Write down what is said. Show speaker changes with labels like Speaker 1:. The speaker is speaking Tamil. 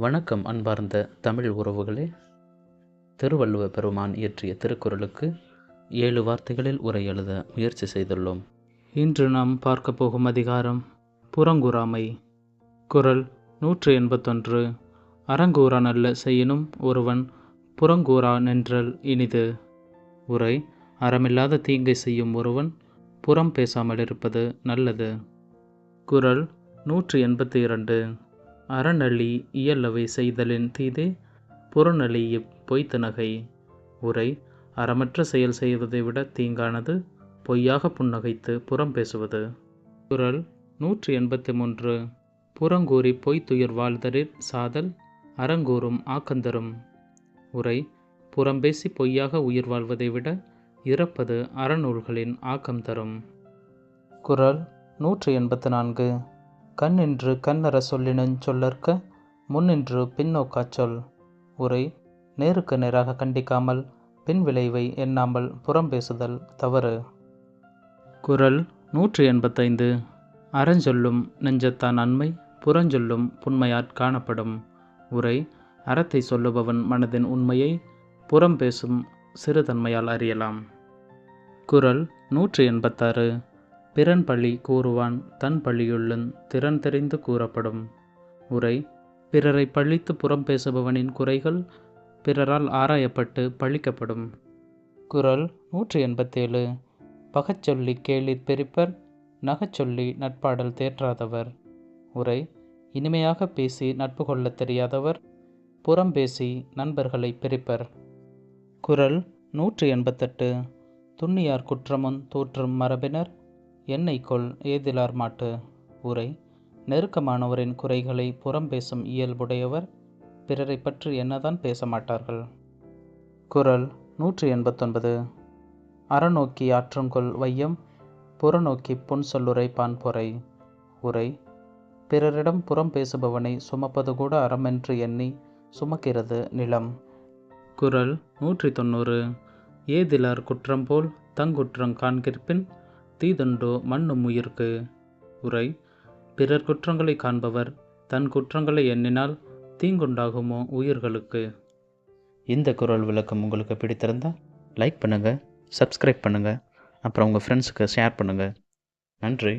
Speaker 1: வணக்கம் அன்பார்ந்த தமிழ் உறவுகளே. திருவள்ளுவ பெருமான் இயற்றிய திருக்குறளுக்கு ஏழு வார்த்தைகளில் உரை எழுத முயற்சி செய்துள்ளோம்.
Speaker 2: இன்று நாம் பார்க்க போகும் அதிகாரம் புறங்கூறாமை. குரல் நூற்று எண்பத்தொன்று. அறங்கூறா நல்ல செய்யினும் ஒருவன் புறங்கூறா நின்றல் இனிது. உரை அறமில்லாத தீங்கை செய்யும் ஒருவன் புறம் பேசாமல் இருப்பது நல்லது. குறள் நூற்று எண்பத்தி இரண்டு. அறநழி இயலவை செய்தலின் தீதே புறநழி பொய்த்த நகை உரை அறமற்ற செயல் செய்வதை விட தீங்கானது பொய்யாக புன்னகைத்து புறம் பேசுவது. குரல் நூற்றி எண்பத்தி மூன்று புறங்கூறி பொய்த்துயிர் வாழ்தலில் சாதல் அறங்கூறும் ஆக்கந்தரும் உரை புறம்பேசி பொய்யாக உயிர் வாழ்வதை விட இறப்பது அறநூல்களின் ஆக்கம் தரும். குரல் நூற்றி எண்பத்து நான்கு. கண்ணின்று கண்ணற சொல்லினுஞ் சொல்லற்க முன்னின்று பின்னோக்காச் சொல். உரை நேருக்கு நேராக கண்டிக்காமல் பின் விளைவை எண்ணாமல் புறம் பேசுதல் தவறு. குறள் நூற்றி எண்பத்தைந்து. அறஞ்சொல்லும் நெஞ்சத்தான் அண்மை புறஞ்சொல்லும் புண்மையாற் காணப்படும். உரை அறத்தை சொல்லுபவன் மனதின் உண்மையை புறம் பேசும் சிறுதன்மையால் அறியலாம். குறள் நூற்றி எண்பத்தாறு. பிறன் பழி கூறுவான் தன் பழியுள்ளன் திறன் தெரிந்து கூறப்படும். உரை பிறரை பழித்து புறம் பேசுபவனின் குறைகள் பிறரால் ஆராயப்பட்டு பழிக்கப்படும். குரல் நூற்றி எண்பத்தேழு. பகச்சொல்லி கேளிர் பெரிப்பர் நகச்சொல்லி நட்பாடல் தேற்றாதவர். உரை இனிமையாக பேசி நட்பு கொள்ளத் தெரியாதவர் புறம் பேசி நண்பர்களை பிரிப்பர். குரல் நூற்றி எண்பத்தெட்டு. துண்ணியார் குற்றமும் தூற்றும் மரபினர் எண்ணெய் கொள் ஏதிலார் மாட்டு. உரை நெருக்கமானவரின் குறைகளை புறம் பேசும் இயல்புடையவர் பிறரை பற்றி என்னதான் பேச மாட்டார்கள். குரல் நூற்றி எண்பத்தொன்பது. அறநோக்கி ஆற்றங்கொள் வையம் புறநோக்கி புன் சொல்லுரைப்பான் உரை பிறரிடம் புறம் பேசுபவனை சுமப்பது கூட அறமென்று எண்ணி சுமக்கிறது நிலம். குரல் நூற்றி தொண்ணூறு. ஏதிலார் குற்றம் போல் தங்குற்றம் காண்கிற்பின் தீதொண்டோ மண்ணும் உயிர்க்கு. உரை பிறர் குற்றங்களை காண்பவர் தன் குற்றங்களை எண்ணினால் தீங்குண்டாகுமோ உயிர்களுக்கு.
Speaker 1: இந்த குரல் விளக்கம் உங்களுக்கு பிடித்திருந்தால் லைக் பண்ணுங்கள் சப்ஸ்கிரைப் பண்ணுங்கள் அப்புறம் உங்கள் ஃப்ரெண்ட்ஸுக்கு ஷேர் பண்ணுங்கள் நன்றி.